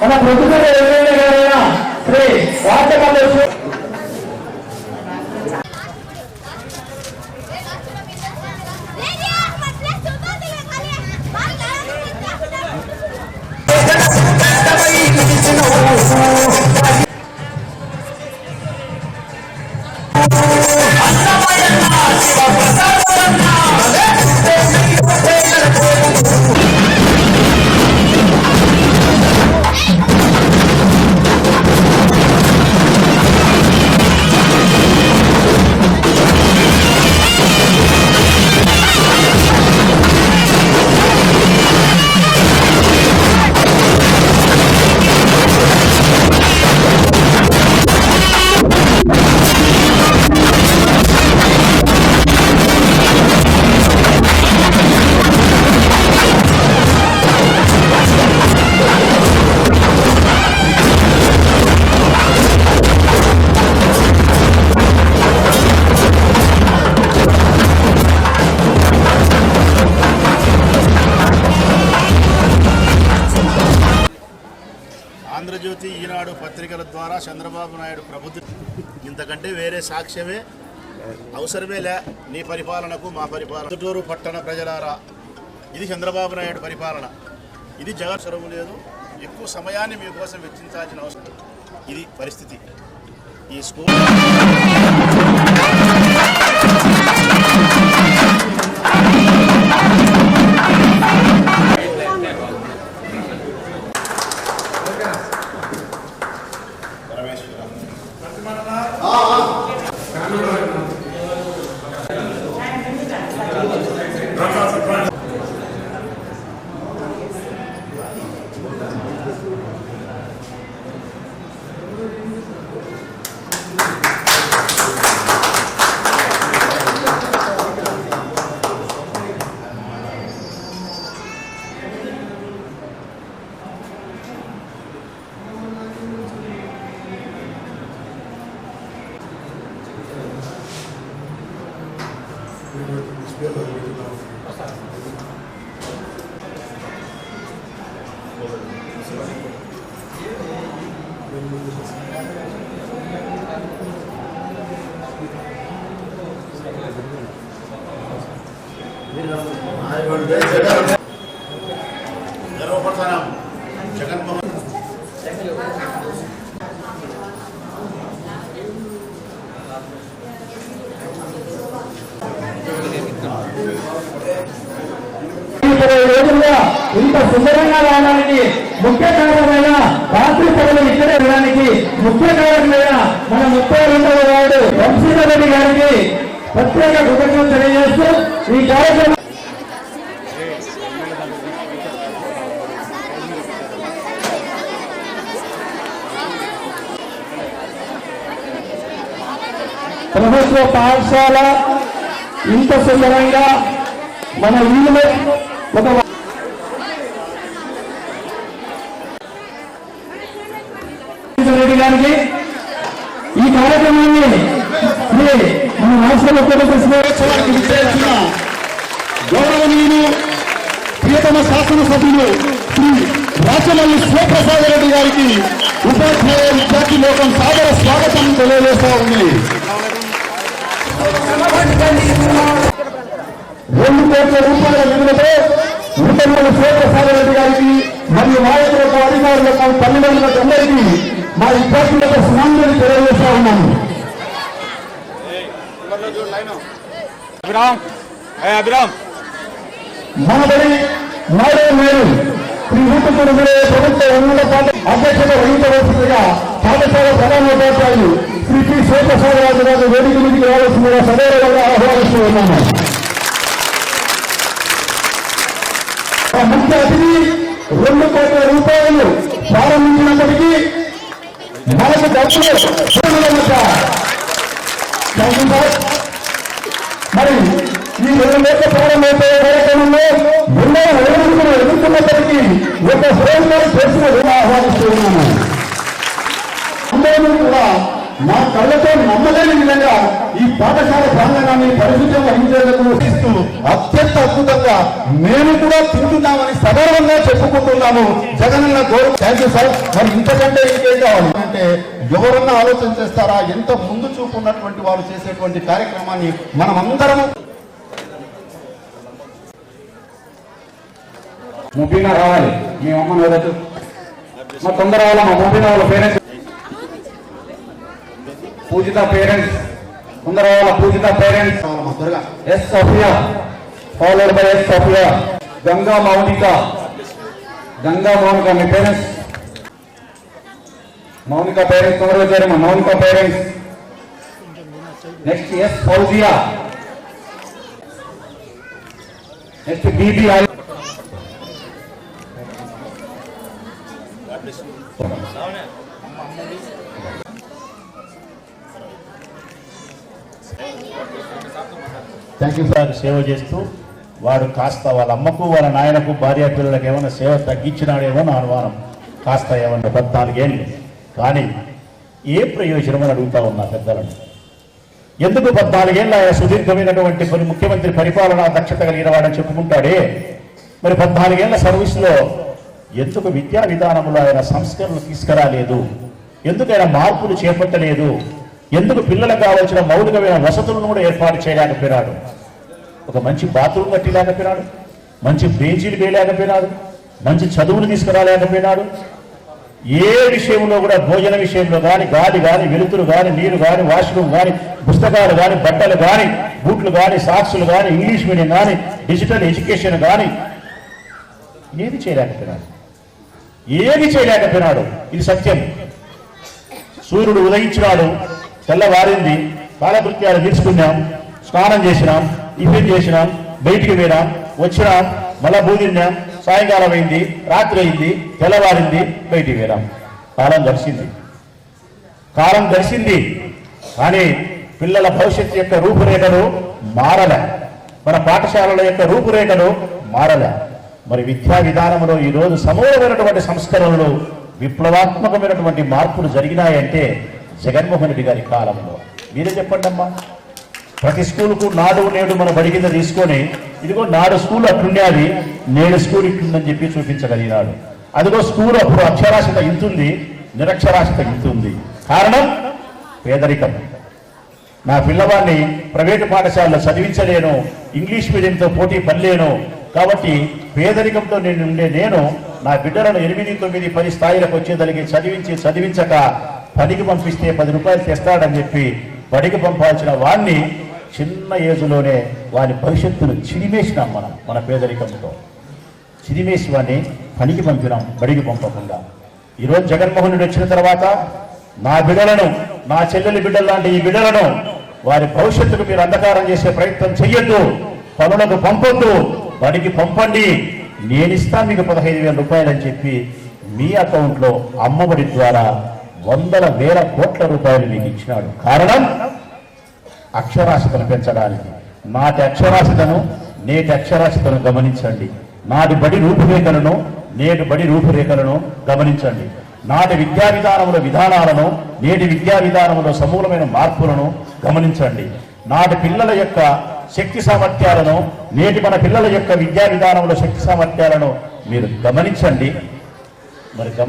మన ప్రభుత్వ ఎమ్మెల్యే శ్రీ వాచకల్లు ఈనాడు పత్రికల ద్వారా చంద్రబాబు నాయుడు ప్రభుత్వం. ఇంతకంటే వేరే సాక్ష్యమే అవసరమే లే. నీ పరిపాలనకు మా పరిపాలన. చుట్టూరు పట్టణ ప్రజలారా ఇది చంద్రబాబు నాయుడు పరిపాలన. ఇది జగత్సరము లేదు. ఎక్కువ సమయాన్ని మీకోసం వెచ్చించాల్సిన అవసరం. ఇది పరిస్థితి. ఈ స్కూల్ 確かに。గర్వపడతాం జగన్మోహన్ ఇరవై రోజులుగా ఇంత సుందరంగా రావడానికి ముఖ్య కారణమైన రాత్రి సభలు ఇక్కడే ఉండడానికి ముఖ్య కారణమైన మన ముప్పై రెండవ వాడు వంశీధరెడ్డి గారికి ప్రత్యేక కృతజ్ఞతలు తెలియజేస్తూ ఈ కార్యక్రమం ప్రభుత్వ పాఠశాల ఇంత సుందరంగా మన ఇల్లు ఒక చేయడానికి ఈ కార్యక్రమాన్ని మన రాష్ట్ర ముఖ్యమంత్రి విచ్చేసిన గౌరవనీయులు ప్రియతమ శాసనసభ్యులు శ్రీ రాచమల్లి శివప్రసాద్ రెడ్డి గారికి ఉపాధ్యాయ విద్యార్థి లోకం సాదర స్వాగతం తెలియజేస్తా ఉంది. రెండు కోట్ల రూపాయల నిధులతో నూతన శివప్రసాద్ రెడ్డి గారికి మరియు నాయకులకు అధికారులకు తల్లిదండ్రులకు అందరికీ మా విద్యార్థులకు సుమాంజలి తెలియజేస్తా ఉన్నాము మనబడి నాడే మేలు. శ్రీ ఊటుకూరు ప్రభుత్వ ఉన్నత అధ్యక్షత వహించవలసిందిగా పాఠశాల ప్రధానోపాధ్యాయులు శ్రీ పి శివప్రసాద్ రాజు గారు వేదిక మీదకి రావాల్సిందిగా సదైవంగా ఆహ్వానిస్తూ ఉన్నాము ముఖ్య అతిథి రెండు కోట్ల రూపాయలు ప్రారంభించినప్పటికీ మనకు మరి ఈ రెండు నెలల ప్రారంభమైపోయే కార్యక్రమంలో ఎన్నో ఒడిదుడుకులు ఎదుర్కొన్నప్పటికీ ఒక హోంగారు చేసిన ఆహ్వానిస్తూ ఉన్నాను అందరూ కూడా మా కళ్ళతో నమ్మలేని విధంగా ఈ పాఠశాల ప్రాంగణాన్ని పరిశుభ్రం వహించేందుకు ఇస్తూ అత్యంత అద్భుతంగా మేము కూడా తింటున్నామని సగర్వంగా చెప్పుకుంటున్నాము జగనన్న గౌరవ థ్యాంక్ యూ సార్ మరి ఇంతకంటే ఇంకేం కావాలి అంటే ఎవరన్నా ఆలోచన చేస్తారా? ఎంత ముందు చూపు ఉన్నటువంటి వారు చేసేటువంటి కార్యక్రమాన్ని మనం అందరం ముబీనా రావాలి మీ అమ్మని వదచ్చు మా తొందర రావాలా మా ముబీనా వాళ్ళ పేరెంట్స్. పూజిత పేరెంట్స్. తొందర రావాలా Pujitha parents. S Sophia. Followed by S Sophia. Ganga Mounika. Ganga Mounika me parents. Mounika parents తొందరగా చేరమ్మా. Mounika parents. Next S Fouzia. Next Bibi thank you sir సేవ చేస్తూ వాడు కాస్త వాళ్ళ అమ్మకు వాళ్ళ నాయనకు భార్య పిల్లలకు ఏమైనా సేవ తగ్గించినాడేమో నా అనుమానం. కాస్త ఏమన్నా పద్నాలుగేళ్ళు. కానీ ఏ ప్రయోజనం అని అడుగుతా ఉన్నా పెద్దలను? ఎందుకు పద్నాలుగేళ్ళ సుదీర్ఘమైనటువంటి మరి ముఖ్యమంత్రి పరిపాలనా దక్షత కలిగిన వాడని చెప్పుకుంటాడే? మరి పద్నాలుగేళ్ళ సర్వీస్లో ఎందుకు విద్యా విధానంలో ఆయన సంస్కరణలు తీసుకురాలేదు? ఎందుకు ఆయన మార్పులు చేపట్టలేదు? ఎందుకు పిల్లలకు కావాల్సిన మౌలికమైన వసతులను కూడా ఏర్పాటు చేయలేకపోయినాడు? ఒక మంచి బాత్రూమ్ కట్టలేకపోయినాడు? మంచి బెంచీలు వేయలేకపోయినాడు? మంచి చదువులు తీసుకురాలేకపోయినాడు? ఏ విషయంలో కూడా భోజన విషయంలో కానీ గాలి కానీ వెలుతురు కానీ నీరు కానీ వాష్రూమ్ కానీ పుస్తకాలు కానీ బట్టలు కానీ బూట్లు కానీ సాక్సులు కానీ ఇంగ్లీష్ మీడియం కానీ డిజిటల్ ఎడ్యుకేషన్ కానీ ఏది చేయలేకపోయినాడు? ఏది చేయలేకపోయినాడు? ఇది సత్యం. సూర్యుడు ఉదయించినాడు తెల్లవారింది కాలకృత్యాలు తీసుకున్నాం స్నానం చేసినాం టిఫిన్ చేసినాం బయటికి పోయినాం వచ్చినాం మళ్ళా భూదిన్నాం సాయంకాలం అయింది రాత్రి అయింది తెల్లవారింది బయటికి వెళ్ళాం కాలం గడిచింది. కాలం గడిచింది కానీ పిల్లల భవిష్యత్తు యొక్క రూపురేఖలు మారలే. మన పాఠశాలల యొక్క రూపురేఖలు మారలే. మరి విద్యా విధానంలో ఈరోజు సమూలమైనటువంటి సంస్కరణలు విప్లవాత్మకమైనటువంటి మార్పులు జరిగినాయంటే జగన్మోహన్ రెడ్డి గారి కాలంలో. మీరే చెప్పండి అమ్మా ప్రతి స్కూల్కు నాడు నేడు మన బడి కింద తీసుకొని ఇదిగో నాడు స్కూల్ అట్లుండేది నేడు స్కూల్ ఇట్లుందని చెప్పి చూపించగలిగినాడు. అదిగో స్కూల్ అప్పుడు అక్షరాస్యత ఇంతుంది నిరక్షరాస్యత ఇంతుంది. కారణం పేదరికం. నా పిల్లవాడిని ప్రైవేటు పాఠశాలలో చదివించలేను ఇంగ్లీష్ మీడియంతో పోటీ పడలేను కాబట్టి పేదరికంతో నేను ఉండే నేను నా బిడ్డలను ఎనిమిది తొమ్మిది పది స్థాయిలకు వచ్చేదలిగి చదివించి చదివించక పనికి పంపిస్తే పది రూపాయలు తెస్తాడని చెప్పి బడికి పంపాల్సిన వాడిని చిన్న ఏజ్లోనే వారి భవిష్యత్తును చిరిమేసినాం మనం మన పేదరికంతో. చిరిమేసి వాడిని పనికి పంపినాం బడికి పంపకుండా. ఈరోజు జగన్మోహన్ రెడ్డి వచ్చిన తర్వాత నా బిడ్డలను నా చెల్లెలి బిడ్డలు లాంటి ఈ బిడ్డలను వారి భవిష్యత్తుకు మీరు అంధకారం చేసే ప్రయత్నం చెయ్యొద్దు పనులకు పంపొద్దు బడికి పంపండి. నేను ఇస్తాను మీకు పదహైదు వేల రూపాయలు అని చెప్పి మీ అకౌంట్లో అమ్మఒడి ద్వారా వందల వేల కోట్ల రూపాయలు మీకు ఇచ్చినాడు. కారణం? అక్షరాస్యతను పెంచడానికి. నాటి అక్షరాస్యతను నేటి అక్షరాస్యతను గమనించండి. నాటి బడి రూపురేఖలను నేటి బడి రూపురేఖలను గమనించండి. నాటి విద్యా విధానముల విధానాలను నేటి విద్యా విధానములో సమూలమైన మార్పులను గమనించండి. నాటి పిల్లల యొక్క శక్తి సామర్థ్యాలను నేటి మన పిల్లల యొక్క విద్యా విధానంలో శక్తి సామర్థ్యాలను మీరు గమనించండి. మరి గమ